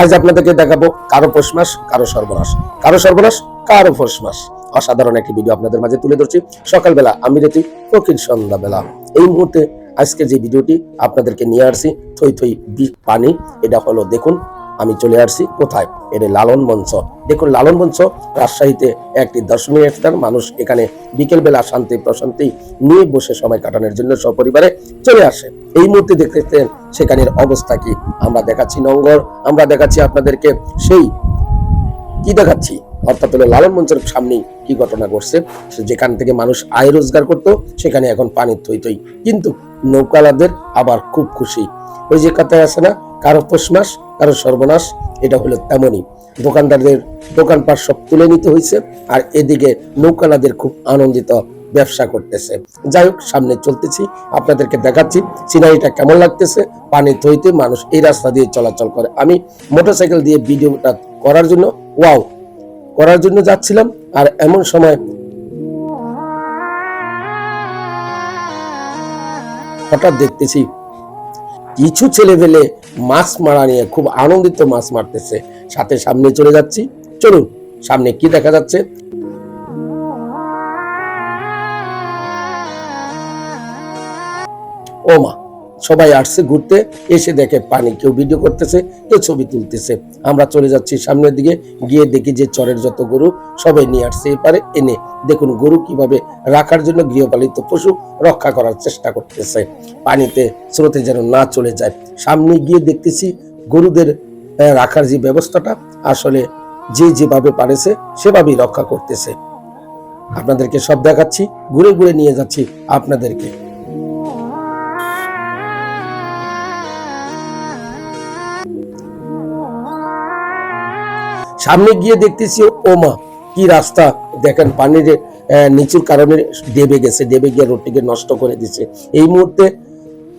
আজ আপনাদেরকে দেখাবো কারও পৌষ মাস, কারও সর্বনাশ। কারও সর্বনাশ, কারও পৌষ মাস। অসাধারণ একটি ভিডিও আপনাদের মাঝে তুলে ধরছি। সকালবেলা আমি রেতি ফকির সন্ধ্যাবেলা। এই মুহূর্তে আজকে যে ভিডিওটি আপনাদেরকে নিয়ে আসছি, থই থই পানি, এটা হলো দেখুন আমি চলে আসছি কোথায়? এটা লালন মঞ্চ দেখুন, লালন মঞ্চ রাজশাহীতে একটি দর্শনীয় স্থান। মানুষ এখানে বিকেলবেলা শান্তি প্রশান্তি নিয়ে বসে সময় কাটানোর জন্য সপরিবারে চলে আসে। এই মুহূর্তে দেখতেছেন সেখানের অবস্থা কি? আমরা দেখাচ্ছি নঙ্গর, আমরা দেখাচ্ছি আপনাদেরকে সেই কি দেখাচ্ছি? অর্থাৎ হলো লালন মঞ্চের সামনেই কি ঘটনা ঘটছে? যেখান থেকে মানুষ আয় রোজগার করত, সেখানে এখন পানির থই থই। কিন্তু নৌকালাদের আবার খুব খুশি। ওই যে কথায় আছে না কারও পৌষ মাস কারও সর্বনাশ, এটা হলো তেমনই। দোকানদারদের দোকানপাট সব তুলে নিতে হয়েছে আর এদিকে নৌকালাদের খুব আনন্দিত ব্যবসা করতেছে। যাই হোক, সামনে চলতেছি, আপনাদেরকে দেখাচ্ছি, সিনারিটা কেমন লাগতেছে, পানি থইতে মানুষ এই রাস্তা দিয়ে চলাচল করে। আমি মোটরসাইকেল দিয়ে ভিডিওটা করার জন্য, ওয়াও, করার জন্য যাচ্ছিলাম আর এমন সময় হঠাৎ দেখতেছি কিছু ছেলে পেলে মাছ মারা নিয়ে খুব আনন্দিত মাছ মারতেছে। সাথে সামনে চলে যাচ্ছি। চলুন, সামনে কি দেখা যাচ্ছে? ও মা সবাই আসছে ঘুরতে, এসে দেখে পানি কেউ ভিডিও করতেছে, কেউ ছবি তুলতেছে। আমরা চলে যাচ্ছি সামনের দিকে, গিয়ে দেখি যে চরের যত গরু, সবাই নিয়ে আসছে এপারে, এনে দেখুন গরু কীভাবে রাখার জন্য গৃহপালিত পশু রক্ষা করার চেষ্টা করতেছে। পানিতে স্রোতে যেন না চলে যায়। সামনে গিয়ে দেখতেছি গরুদের রাখার যে ব্যবস্থাটা, আসলে যে যেভাবে পারেছে, সেভাবেই রক্ষা করতেছে। আপনাদেরকে সব দেখাচ্ছি, ঘুরে ঘুরে নিয়ে যাচ্ছি আপনাদেরকে। সামনে গিয়ে দেখতেছি, ওমা, কি রাস্তা। দেখেন, পানির নিচুর কারণে ডেবে গেছে, ডেবে গিয়ে রোডটিকে নষ্ট করে দিছে। এই মুহূর্তে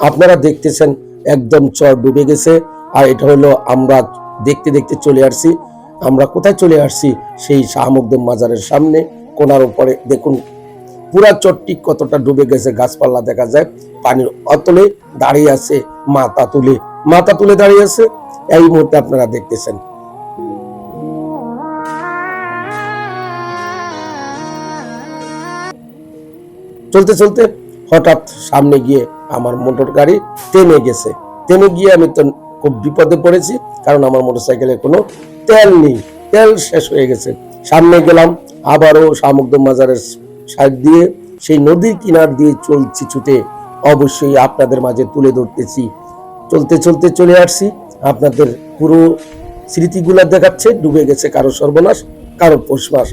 আপনারা দেখতেছেন, একদম চর ডুবে গেছে। আর এটা হলো আমরা দেখতে দেখতে চলে আসছি। আমরা কোথায় চলে আসছি? সেই শাহমুকদম মাজারের সামনে, কোনার উপরে। দেখুন, পুরা চট্টি কতটা ডুবে গেছে, গাছপালা দেখা যায়। পানির অতলে দাঁড়িয়ে আছে মাথা তুলে। মাথা তুলে দাঁড়িয়ে আছে। এই মুহূর্তে আপনারা দেখতেছেন। চলতে চলতে হঠাৎ সামনে গিয়ে আমার মোটর গাড়ি থেমে গেছে। থেমে গিয়ে আমি তো খুব বিপদে পড়েছি, কারণ আমার মোটর মোটরসাইকেলে কোনো তেল নেই। তেল শেষ হয়ে গেছে। সামনে গেলাম, আবারও শামুকদম মাজারের সাইড দিয়ে, সেই নদীর কিনার দিয়ে চলছি ছুটে। অবশ্যই আপনাদের মাঝে তুলে ধরতেছি। চলতে চলতে চলে আসছি। আপনাদের পুরো স্মৃতিগুলা দেখাচ্ছে, ডুবে গেছে কারও সর্বনাশ, কারও পৌষ মাস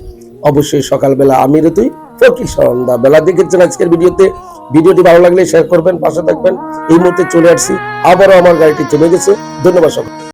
অবশ্যই সকালবেলা আমি তুই ফকির সন্ধ্যা বেলা দেখেছেন আজকের ভিডিওতে। ভিডিওটি ভালো লাগলে শেয়ার করবেন, পাশে থাকবেন। এই মুহূর্তে চলে আসছি। আবারও আমার গাড়িটি চলে গেছে। ধন্যবাদ সকল